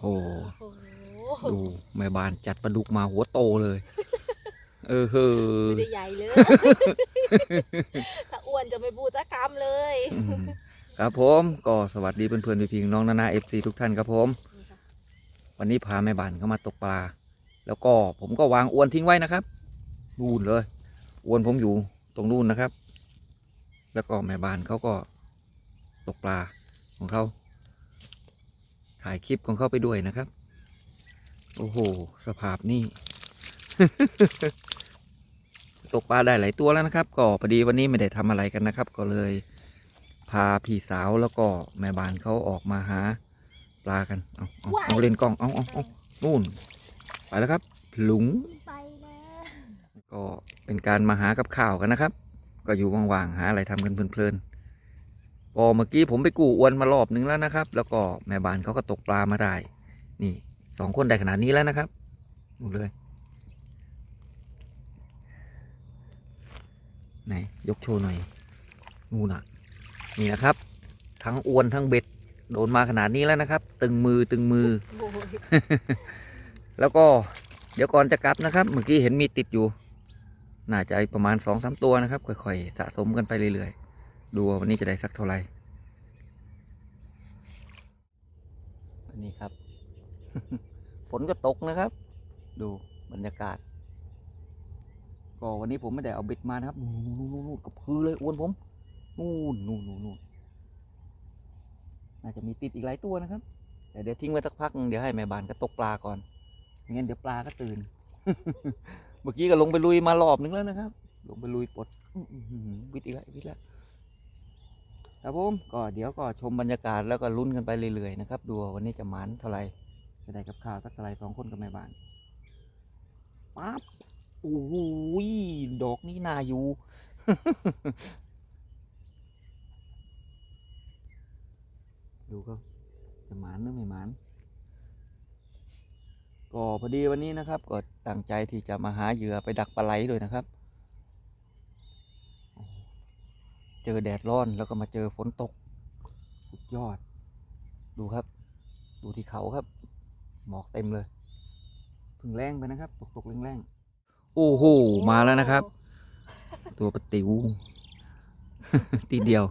โอ้โอ้โห ดูแม่บ้านจัดปลาดุกมาหัวโตเลย เออเฮ้อไม่ได้ใหญ่เลย ถ้าอ้วนจะไม่พูดสักคำเลยอืมครับผมก็สวัสดีเพื่อนๆพี่ๆน้องนานาเอฟซีทุกท่านครับผม วันนี้พาแม่บ้านเข้ามาตกปลา แล้วก็ผมก็วางอวนทิ้งไว้นะครับนู่นเลยอวนผมอยู่ตรงนู่นนะครับ แล้วก็แม่บ้านเขาก็ตกปลาของเขา ถ่ายคลิปของเขาไปด้วยนะครับ โอ้โห สภาพนี่ ตกปลาได้หลายตัวแล้วนะครับ ก็พอดีวันนี้ไม่ได้ทำอะไรกันนะครับ ก็เลย พาพี่สาวแล้วก็แม่บ้านเขาออกมาหา ปลากัน เอาเอาว้ายเอาเล่นกล้อง เอาเอาเอานู่น ไปแล้วครับหลุงไปแล้วก็เป็นการมาหากับข้าวกันนะครับ ก็อยู่ว่างๆ หาอะไรทำกันเพลินๆ ก็เมื่อกี้ผมไปกู้อวนมารอบนึงแล้วนะครับ แล้วก็แม่บ้านเขาก็ตกปลามาได้ นี่สองคนได้ขนาดนี้แล้วนะครับดูเลยไหนยกโชว์หน่อยงูน่ะนี่นะครับ ทั้งอวนทั้งเบ็ดโดนมาขนาดนี้แล้วนะครับ ตึงมือตึงมือ แล้วก็เดี๋ยวก่อนจะกลับนะครับ เมื่อกี้เห็นมีติดอยู่ น่าจะประมาณสองสามตัวนะครับ ค่อยๆสะสมกันไปเรื่อยๆ ดูว่าวันนี้จะได้สักเท่าไหร่อันนี้ครับ ฝนก็ตกนะครับ ดูบรรยากาศ ก็วันนี้ผมไม่ได้เอาบ็ดมานะครับนู่นนู่นนู่นกับพือเลยอ้วนผมนู่นนู่นนู่นน่าจะมีติดอีกหลายตัวนะครับแต่เดี๋ยวทิ้งไว้สักพักเดี๋ยวให้แม่บ้านก็ตกปลาก่อนไม่งั้นเดี๋ยวปลาก็ตื่น เมื่อกี้ก็ลงไปลุยมารอบนึงแล้วนะครับ ลงไปลุยปลดวิตอีกแล้ววิทย์แล้ว ครับผมก็เดี๋ยวก็ชมบรรยากาศแล้วก็ลุ้นกันไปเรื่อยๆนะครับดูวันนี้จะหมานเท่าไหร่จะได้กับข้าวสักเท่าไหร่สองคนกับแม่บ้านปั๊บโอ้โหดอกนี้น่าอยู่ดูก็จะหมานหรือไม่หมานก็พอดีวันนี้นะครับก็ตั้งใจที่จะมาหาเหยื่อไปดักปลาไหลด้วยนะครับ เจอแดดร้อนแล้วก็มาเจอฝนตก สุดยอด ดูครับ ดูที่เขาครับ หมอกเต็มเลยพึ่งแรงไปนะครับ ตกตกๆแรงโอ้โหมาแล้วนะครับ ตัวปติวตีเดียว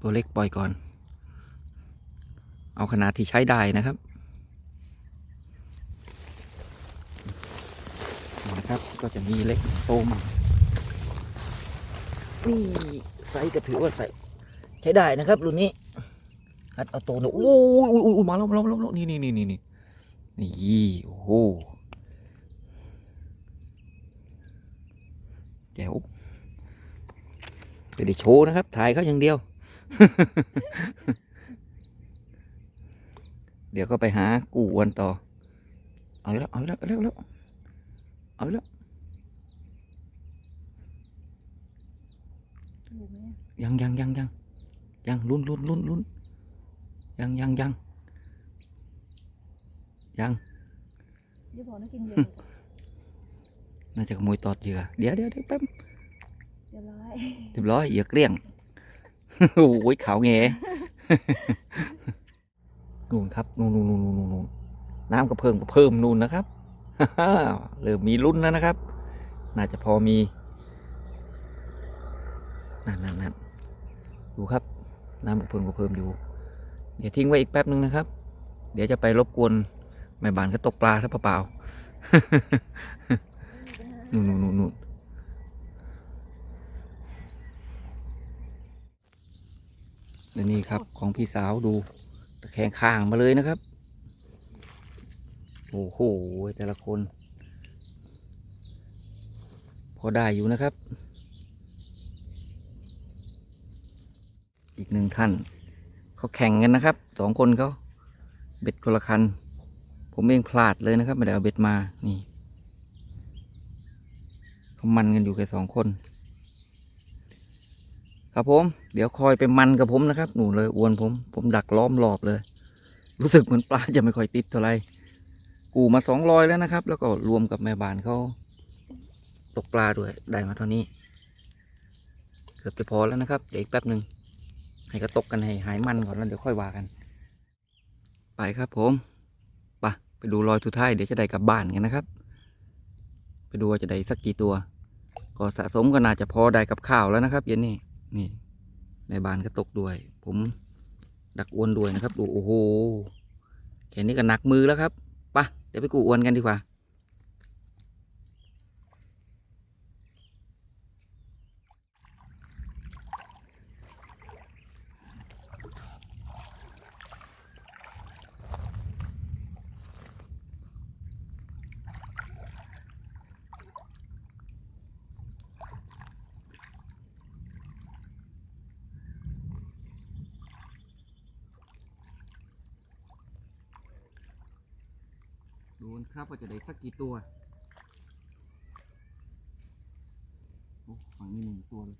ตัวเล็กปล่อยก่อน เอาขนาดที่ใช้ได้นะครับนี่นะครับ ก็จะมีเล็กโตมานี่ไซส์ก็ถือว่าใส่ใช้ได้นะครับรุ่นนี้ฮัดเอาโตหนูโอ้ยอุ้ยอุ้ยมาแล้วมาแล้วมาแล้วนี่นี่นี่นี่นี่นี่โอ้โหแจ๋วไม่ได้โชว์นะครับ ถ่ายเขาอย่างเดียว เดี๋ยวก็ไปหากูอวนต่อ เอาอีกแล้วเอาอีกแล้วเอาอีกแล้วเอาอีกแล้ว ยังยังยังยังยังลุ้นลุ้นลุ้นลุ้นยังยังยังยังเดี๋ยวบอกนะกินเยอะน่าจะขโมยตอดเหยื่อเดี๋ยวเดี๋ยวเดี๋ยวแป๊บเดี๋ยวร้ายเรียบร้อยเหยื่อเกลี้ยงโอ้ยขาวแงนู่นครับนู่นนู่นนู่นนู่นนู่นน้ำก็เพิ่มก็เพิ่มนู่นนะครับเริ่มมีลุ้นแล้วนะครับ น่าจะพอมีนั่นนั่นนั่น ดูครับ น้ำก็เพิ่มก็เพิ่มอยู่ เดี๋ยวทิ้งไว้อีกแป๊บนึงนะครับ เดี๋ยวจะไปรบกวนแม่บ้านก็ตกปลาซะเปล่าๆนู่นนู่นนู่นนี่ครับของพี่สาวดูตะแคงข้างมาเลยนะครับ โอ้โหแต่ละคน พอได้อยู่นะครับ อีก หนึ่งท่านเขาแข่งกันนะครับสองคนเขาเบ็ดคนละคัน ผมเองพลาดเลยนะครับไม่ได้เอาเบ็ดมานี่เขามันกันอยู่แค่สองคน ครับผม เดี๋ยวคอยไปมันกับผมนะครับ หนูเลยอวนผม ผมดักล้อมรอบเลย รู้สึกเหมือนปลาจะไม่ค่อยติดเท่าไหร่กูมาสองรอยแล้วนะครับ แล้วก็รวมกับแม่บ้านเขาตกปลาด้วยได้มาเท่านี้กกือบจะพอแล้วนะครับ เดี๋ยวอีกแป๊บหนึ่ง ให้กระตกกันให้หายมันก่อนแล้วเดี๋ยวค่อยว่ากัน ไปครับผมไปะไปดูรอยทุดท้ายเดี๋ยวจะได้กลับบ้านกันนะครับ ไปดูว่าจะได้สักกี่ตัว ก็สะสมก็น่าจะพอได้กับข้าวแล้วนะครับ เย็นนี้นี่ในบานก็ตกด้วย ผมดักอวนด้วยนะครับ ดูโอ้โหแค่นี้ก็หนักมือแล้วครับไปะเดี๋ยวไปกูอวนกันดีกว่า ครับว่าจะได้สักกี่ตัวโอ้ฝั่งนี้หนึ่งตัวเลย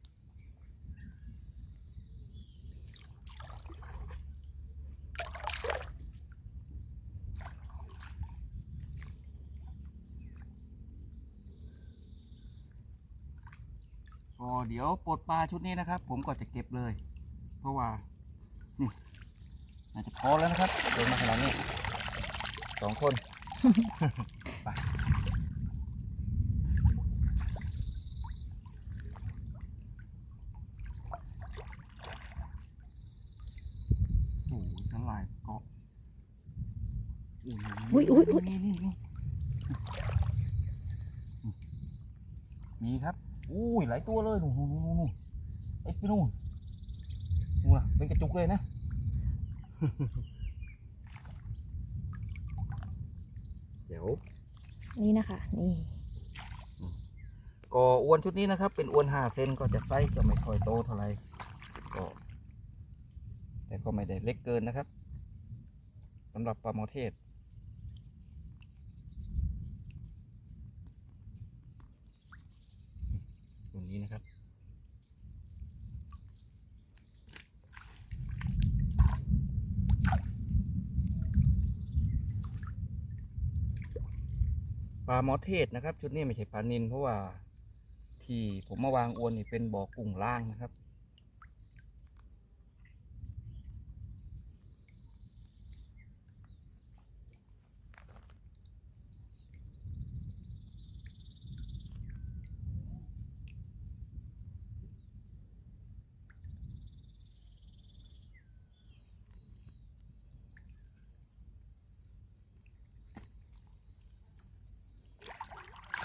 ก็เดี๋ยวปลดปลาชุดนี้นะครับ ผมก็จะเก็บเลย เพราะว่านี่น่าจะพอแล้วนะครับเดินมาขนาดนี้สองคน Ha. นี่นะคะ นี่ก็อวนชุดนี้นะครับ เป็นอวนห้าเซนก็จะไซส์จะไม่ค่อยโตเท่าไหร่ก็แต่ก็ไม่ได้เล็กเกินนะครับสำหรับปลาหมอเทศ ตัวนี้นะครับ ปลาหมอเทศนะครับ ชุดนี้ไม่ใช่ปลานินเพราะว่าที่ผมมาวางอวนนี่เป็นบ่อกุ้งล่างนะครับ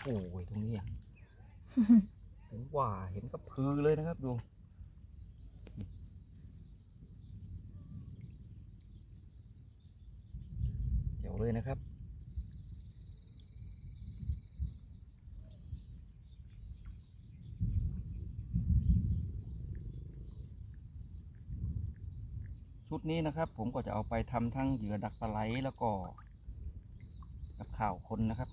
โอ้ ยตรงนี้อะผมว่าเห็นกับพือเลยนะครับดูเดี๋ยวเลยนะครับชุดนี้นะครับผมก็จะเอาไปทำทั้งเหยื่อดักปลาไหลแล้วก็กับข่าวคนนะครับ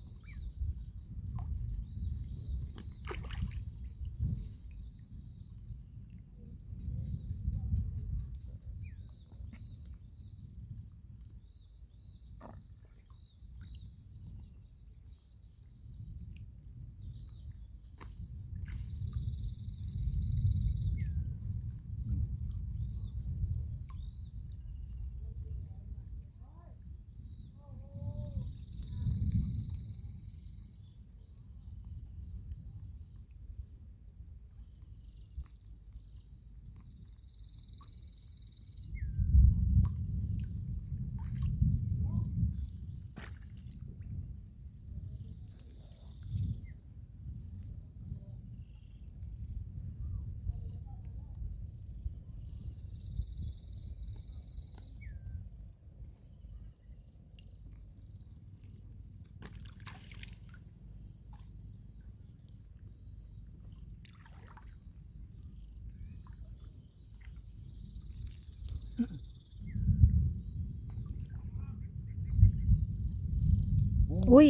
อุ้ย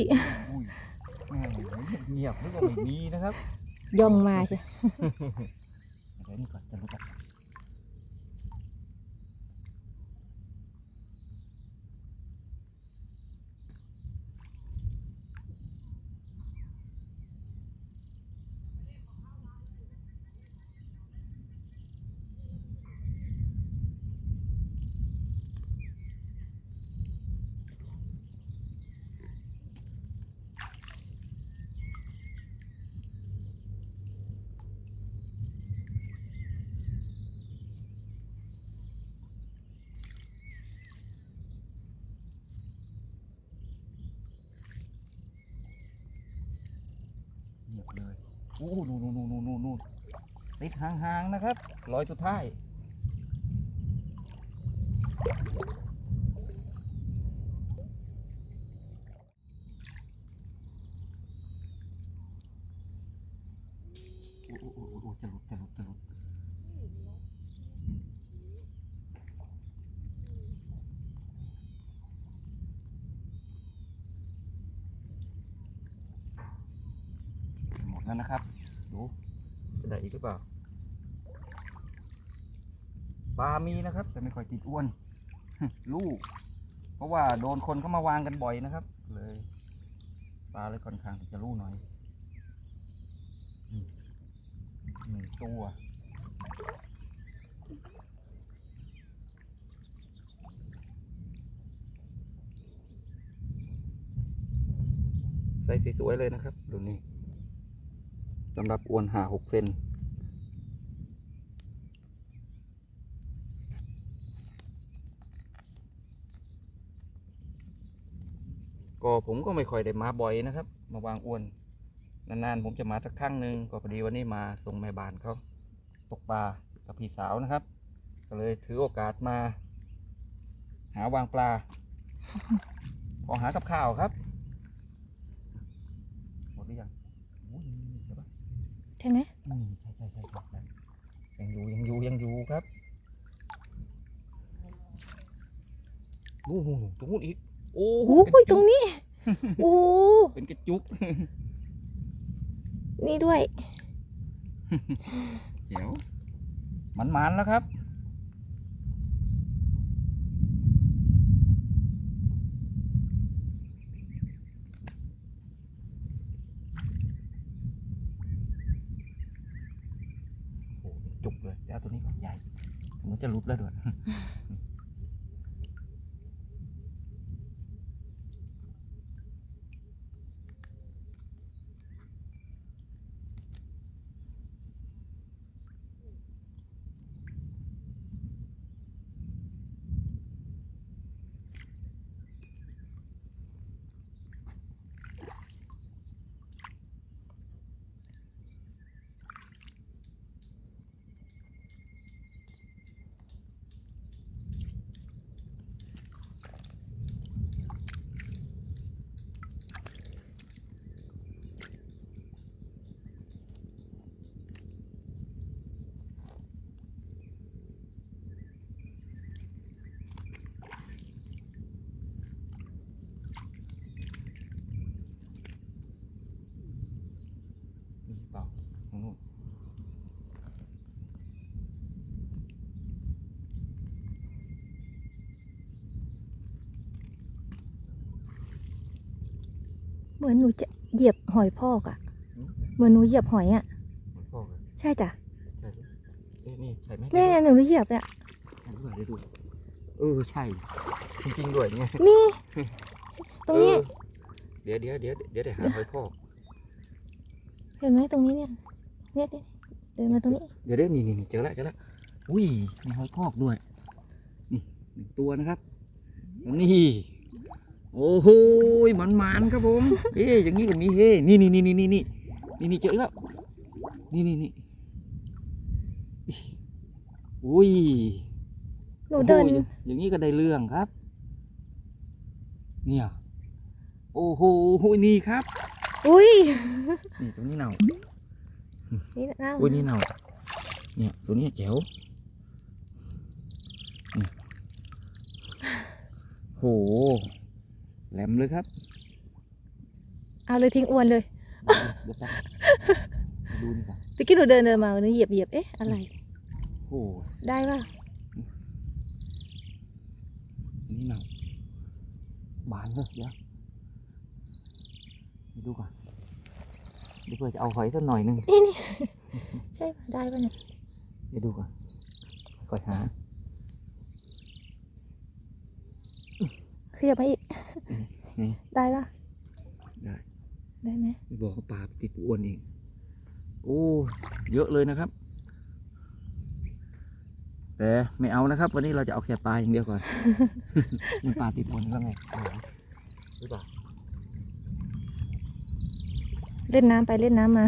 อุ้ยแหม่เงียบนึกว่าไม่มีนะครับ ย่องมาใช่ เดี๋ยวนี่ก่อนจะรู้จัก เลยโอ้นู่นนู่นนู่นนู่นนู่นติดห่างๆนะครับรอยสุดท้ายโอ้โอ้โอ้โอ้จะหลุดจะหลุดจะหลุดหมด แล้วนะครับดูจะได้อีกหรือเปล่าปลามีนะครับ แต่ไม่ค่อยติดอ้วน ลูก เพราะว่าโดนคนเข้ามาวางกันบ่อยนะครับ เลยปลาเลยค่อนข้างจะรู้หน่อยอืมหนึ่งตัวใส่สวยๆเลยนะครับดูนี่ สำหรับอวนหาหกเซนก็ผมก็ไม่ค่อยได้มาบ่อยนะครับ มาวางอวน นานๆ ผมจะมาสักครั้งหนึ่งก็พอดีวันนี้มาส่งแม่บ้านเขาตกปลากับพี่สาวนะครับ ก็เลยถือโอกาสมา หาวางปลาขอหากับข้าวครับหมดหรือยังโอ้ยใช่ปะ ใช่ไหมอืมใช่ใช่ใช่ใช่ยังอยู่ยังอยู่ยังอยู่ครับนู่นนู่นนู่นตรงนู้นอีกโอ้โอ้ยตรงนี้ โอ้เป็นกระจุกนี่ด้วยเดี๋ยวมันมันๆแล้วครับ โอ้โหเป็นจุกเลยเดี๋ยวเอาตัวนี้ก่อนใหญ่มัน จะรุดแล้วด้วยนี่ เหมือนหนูจะเหยียบหอยพอกอะเหมือนหนูเหยียบหอยอะมันพ่อเลยใช่จ้ะใช่เลยเอ๊ะนี่ใช่ไหมนี่ไงหนูเหยียบอะใช่หรือเปล่าเดี๋ยวดูเออใช่ จริงๆด้วยเนี่ยนี่ ตรงนี้ เออเดี๋ยวเดี๋ยวเดี๋ยวเดี๋ยวได้หาหอยพอกเห็นไหมตรงนี้เนี่ยเนี่ยเนี่ยเดินมาตรงนี้เดี๋ยวเดี๋ยวนี่นี่นี่เจอแล้วเจอแล้วอุ้ยมีหอยพอกด้วยนี่หนึ่งตัวนะครับแล้วนี่ โอ้โหมันมันๆครับผมเอ๊ะอย่างนี้ก็มีเฮ้นี่นี่นี่นี่นี่นี่นี่นี่เจอแล้วนี่นี่นี่อุ้ยหนูเดินโอ้โหอย่างนี้ก็ได้เรื่องครับ เนี่ยโอ้โหนี่ครับ อุ้ยนี่ตรงนี้เน่านี่น่าอุ้ยนี่เน่าเนี่ยตัวนี้แจ๋วเนี่ยโห แหลมเลยครับ เอาเลยทิ้งอวนเลยเดี๋ยวแป๊บดูนี่ก่อนตะกี้หนูเดินเดินมาหนูเหยียบเหยียบเอ๊ะอะไร โอ้ได้ป่ะอันนี่เน่าบานเลยเดี๋ยวไปดูก่อนเดี๋ยวเพื่อจะเอาหอยสักหน่อยหนึงนี่นี่ใช่ป่ะได้ป่ะเนี่ยเดี๋ยวดูก่อนก่อนหา ขยับมาอีก นี่ได้ป่ะได้ ได้ไหมไม่บอกเขาปลาติดอ้วนเอง โอ้ เยอะเลยนะครับ แต่ไม่เอานะครับ วันนี้เราจะเอาแค่ปลาอย่างเดียวก่อน มันปลาติดอ้วนแล้วไงเอาเหรอหรือเปล่าเล่นน้ำไปเล่นน้ำมา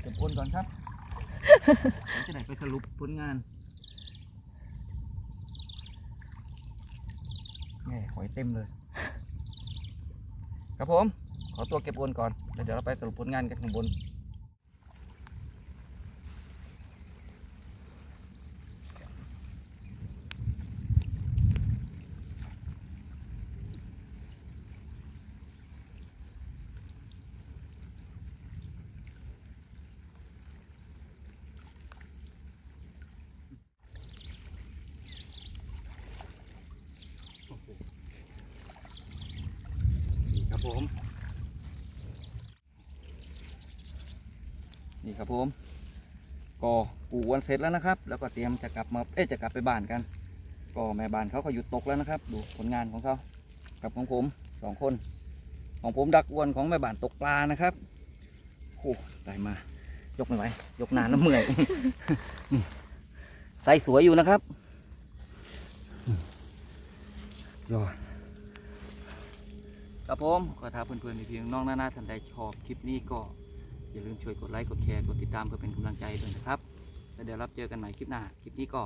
เก็บโอนก่อนครับผมจะได้ไปสรุปผลงาน นี่หอยเต็มเลย ครับผม ขอตัวเก็บโอนก่อน แล้วเดี๋ยวเราไปสรุปผลงานกันข้างบน นี่ครับผมก็ปลูกวันเสร็จแล้วนะครับ แล้วก็เตรียมจะกลับมาเอ๊ะจะกลับไปบ้านกัน ก็แม่บ้านเขาก็หยุดตกแล้วนะครับ ดูผลงานของเขากับของผมสองคน ของผมดักอวนของแม่บ้านตกปลานะครับโอ้ได้มายกไม่ไหวยกนานแล้วเมื่อยไซส์สวยอยู่นะครับยอดครับผมก็ถ้าเพื่อนๆพี่ๆน้องๆนานาท่านใดชอบคลิปนี้ก็ อย่าลืมช่วยกดไลค์กดแชร์กดติดตามเพื่อเป็นกำลังใจด้วยนะครับ แล้วเดี๋ยวรับเจอกันใหม่คลิปหน้า คลิปนี้ก็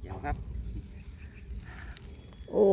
เดี๋ยวครับ โอ้